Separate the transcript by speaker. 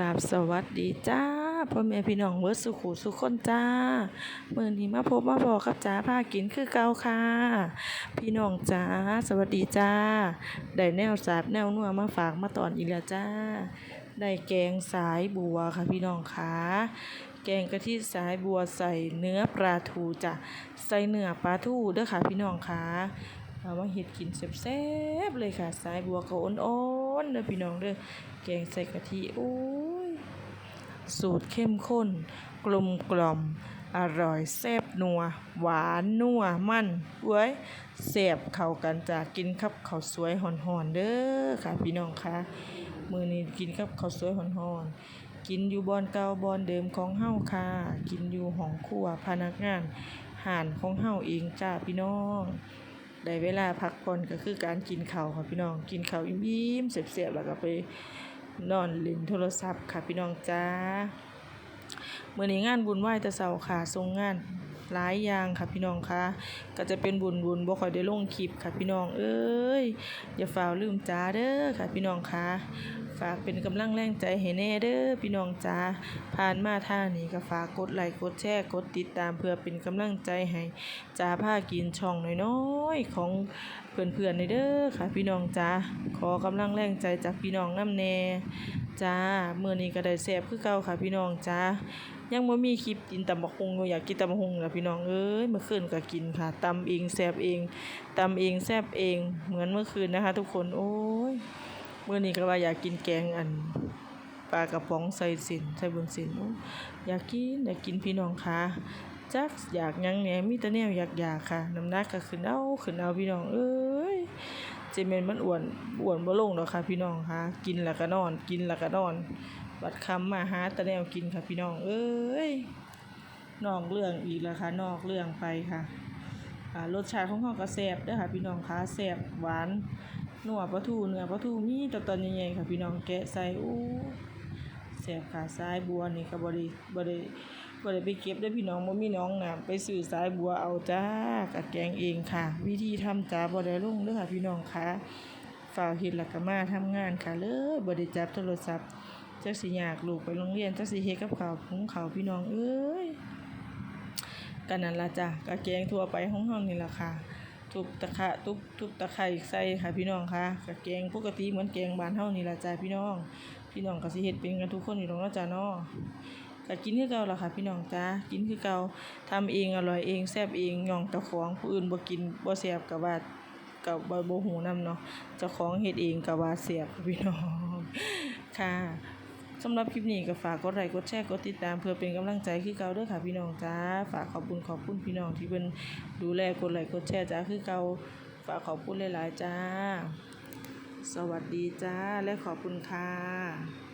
Speaker 1: ราบสวัสดีจ้าพ่อแม่พี่น้องเวิร์ดสุขุสุขคนจ้าเมื่อนี้มาพบมาบอกกับจ้าพากินคือเก่าค่ะ พี่น้องจ้าสวัสดีจ้า ได้แนวสาบแนวนัวมาฝากมาตอนอีกแล้วจ้า ได้แกงสายบัวค่ะพี่น้องค่ะแกงกะทิสายบัวใส่เนื้อปลาทูจ้ะใส่เนื้อปลาทูเด้อค่ะพี่น้องค่ะเอามาเฮ็ดกินแซ่บๆเลยค่ะ สายบัวก็อ่อนๆเด้อพี่น้องเด้อแกงใส่กะทิโอ้ สูตรเข้มข้น กลมกล่อม อร่อยแซ่บนัว หวานนัวมันเว้ยแซ่บเข้ากันจากกินกับข้าวสวยหอนๆเด้อค่ะพี่น้องคะมื้อนี้กินกับข้าวสวยหอนๆกินอยู่บอนเก่าบอนเดิมของเฮาค่ะ กินอยู่ห้องครัวพนักงานห่านของเฮาเองจ้าพี่น้องได้เวลาพักผ่อนก็คือการกินข้าวค่ะพี่น้อง กินข้าวอิ่มๆเสียบๆแล้วก็ไป นอนเล่นโทรศัพท์ค่ะพี่น้องจ้าเมื่อนี้งานบุญไหว้ตะเสาค่ะทรงงานหลายอย่างค่ะพี่น้องค่ะก็จะเป็นบุญบุญบ่ค่อยได้ลงคลิปค่ะพี่น้องเอ้ยอย่าฝ่าลืมจ้าเด้อค่ะพี่น้องค่ะ ฝากเป็นกำลังแรงใจให้แน่เด้อพี่น้องจ้าผ่านมาท่านี้ก็ฝากกดไลค์กดแชร์กดติดตามเพื่อเป็นกำลังใจให้จ้าพากินช่องน้อยๆของเพื่อนๆในเด้อค่ะ พี่น้องจ้าขอกำลังแรงใจจากพี่น้องน้ำแน่จ้าเมื้อนี้ก็ได้แซ่บคือเก่าค่ะ พี่น้องจ้ายังบ่มีคลิปกินตำบักหุ่งอยู่อยากกินตำบักหุ่งล่ะพี่น้องเอ้ยเมื่อคืนก็กินค่ะตำเองแซ่บเองตำเองแซ่บเองเหมือนเมื่อคืนนะคะ ทุกคนโอ้ย มื่อนี้ก็ว่าอยากกินแกงอันปลากระป๋องใส่สินใส่บนสินอยากกินอยากกินพี่น้องค่ะจักอยากยังแหนมีแต่แนวอยากอยากค่ะน้ำหนักก็ขึ้นเอาขึ้นเอาพี่น้องเอ้ยเจเมนมันอ้วนอ้วนบ่ลงดอกค่ะ พี่น้องค่ะ กินแล้วก็นอน กินแล้วก็นอน บัดคำมาหาแต่แนวกินค่ะ พี่น้อง เอ้ยนอกเรื่องอีกแล้วค่ะนอกเรื่องไปค่ะอ่ารสชาติของเขาก็แซ่บด้อค่ะ พี่น้องค่ะแซ่บหวาน หนัวปลาทูเนื้อปลาทูมีแตตอนใหญ่ๆค่ะพี่น้องแกะใส่อู้แซ่บค่ะสายบัวนี่ก็บ่ได้บ่ได้บ่ได้ไปเก็บเด้พี่น้องบ่มีน้องน้ำไปซื้อสายบัวเอาจ้ากะแกงเองค่ะ วิธีทำจ้าบ่ได้ลงเด้อค่ะพี่น้องค่ะฝ่ากเฮ็ดแล้วก็มาทำงานค่ะเลยบ่ได้จับโทรศัพท์จักสิยากลูกไปโรงเรียนจักสิเฮ็ดกับข้าวหุงข้าวพี่น้องเอ้ยกันนั่นละจ้ะกะแกงทั่วไปของเฮานี่ละค่ะ ทุบตะไคร้ทุบทุบตะไคร้ใส่ค่ะพี่น้องค่ะกะแกงปกติเหมือนแกงบ้านเฮานี่ล่ะจ้ะพี่น้อง พี่น้องก็สิเฮ็ดเป็นกันทุกคนอยู่ตรงนั้นจ้ะเนาะก็กินคือเก่าล่ะค่ะพี่น้องจ้ากินคือเก่าทำเองอร่อยเองแซ่บเองย่องเจ้าของผู้อื่นบ่กินบ่แซ่บก็ว่าก็บ่บ่ฮู้นํเนาะเจ้าของเฮ็ดเองก็ว่าแซ่บพี่น้องค่ะ สำหรับคลิปนี้ก็ฝากกดไลค์กดแชร์กดติดตามเพื่อเป็นกำลังใจคือเก่าด้วยค่ะพี่น้องจ้าฝากขอบคุณขอบคุณพี่น้องที่เป็นดูแลกดไลค์กดแชร์จ้าคือเก่าฝากขอบคุณหลายๆจ้า สวัสดีจ้าและขอบคุณค่ะ